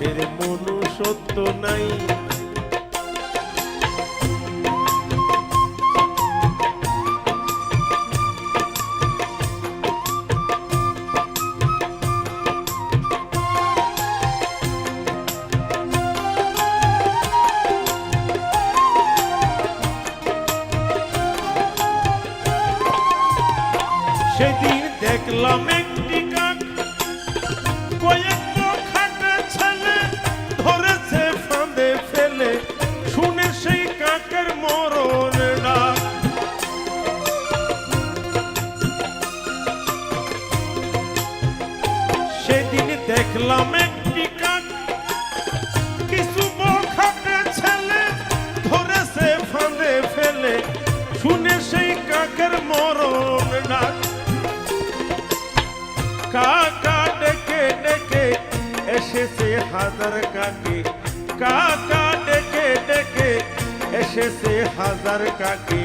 মানুষের মনুষ্যত্ব নাই। সেদিন দেখলাম একটি কাক কয়েক এসেছে হাজার কাকে। কাকা ডেকে ডেকে এসেছে হাজার কাকে।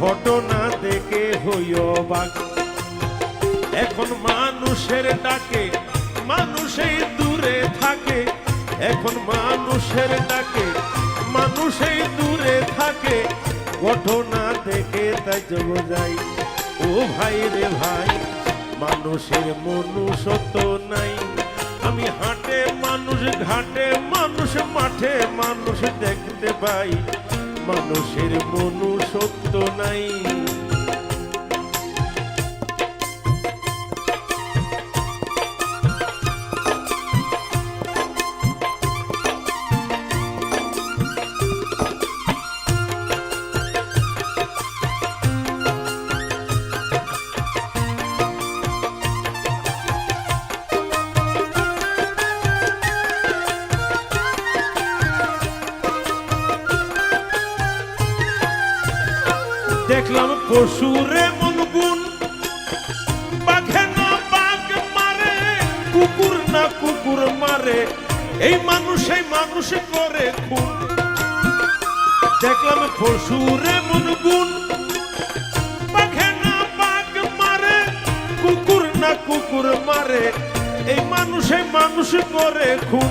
ঘটনা দেখে হইও বাক। এখন মানুষের ডাকে, মানুষই দূরে থাকে। এখন মানুষের ডাকে, মানুষই দূরে থাকে। ঘটনা দেখে তাই যোগ যাই। ও ভাই রে ভাই, মানুষের মনুষ্যত্ব নাই। আমি হাটে মানুষ ঘাটে মানুষ মাঠে মানুষ দেখতে পাই। মানুষের মনুষ্যত্ব নাই। পশুরে মন বাঘে না বাঘ মারে, কুকুর না কুকুর মারে, এই মানুষ মানুষ করে খুন। দেখলাম পশুরে মন বাঘে না বাঘ মারে, কুকুর না কুকুর মারে, এই মানুষ মানুষ করে খুন।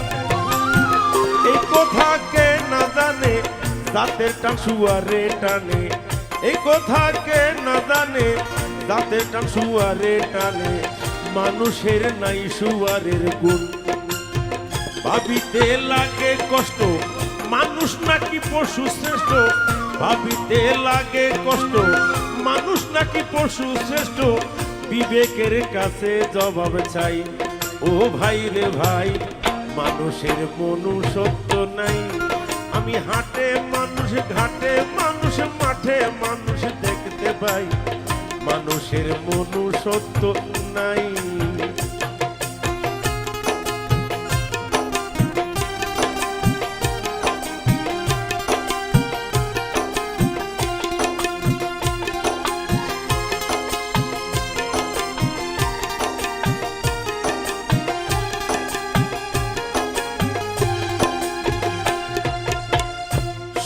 এই কথা কে না জানে, দাঁতের টান শুয়ারে টানে না জানে? দাঁতের টান শুয়ারে টানে। মানুষের নাই শুয়ারের গুণ। ভাবিতে লাগে কষ্ট, মানুষ নাকি পশু শ্রেষ্ঠ? ভাবিতে লাগে কষ্ট, মানুষ নাকি পশু শ্রেষ্ঠ? বিবেকের কাছে জবাব চাই। ও ভাই রে ভাই, মানুষের মনুষ্যত্ব নাই। আমি হাটে মানুষ ঘাটে মানুষ মাঠে মানুষ দেখতে পাই। মানুষের মনুষ্যত্ব নাই।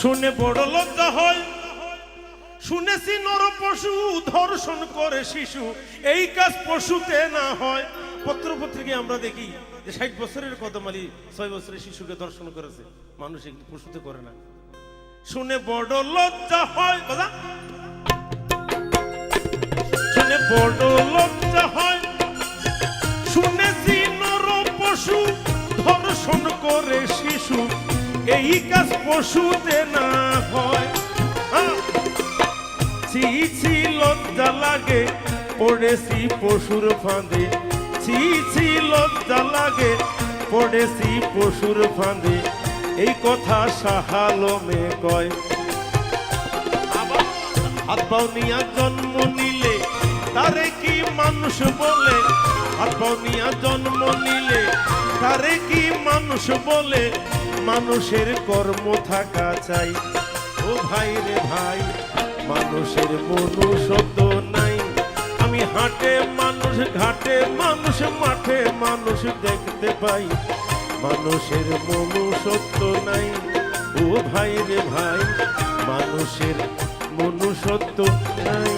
শুনে বড় লজ্জা হয়। শুনেছি নর পশু ধর্ষণ করে শিশু। এই কাজ পশুতে না হয়। পত্র পত্রিকায় আমরা দেখি যে ষাট বছরের কদমালি ছয় বছরের শিশুকে দর্শন করেছে। মানুষ এগুলি পশুতে করে না। শুনে বড় লজ্জা হয়। বাজা শুনে বড় এই কাজ পশুতে না হয়। লাগে, পড়েছি পশুর ফাঁদে। ছি লজ্জা লাগে, পড়েছি পশুর ফাঁদে। এই কথা সাহালমে কয়। পাও নিয়া জন্ম নিলে, তারে কি মানুষ বলে? পাও নিয়া জন্ম নিলে, তারে কি মানুষ বলে? মানুষের কর্ম থাকা চাই। ও ভাই রে ভাই, মানুষের মনুষ্যত্ব নাই। আমি হাটে মানুষ, ঘাটে মানুষ, মাঠে মানুষ দেখতে পাই। মানুষের মনুষ্যত্ব নাই। ও ভাই রে ভাই, মানুষের মনুষ্যত্ব নাই।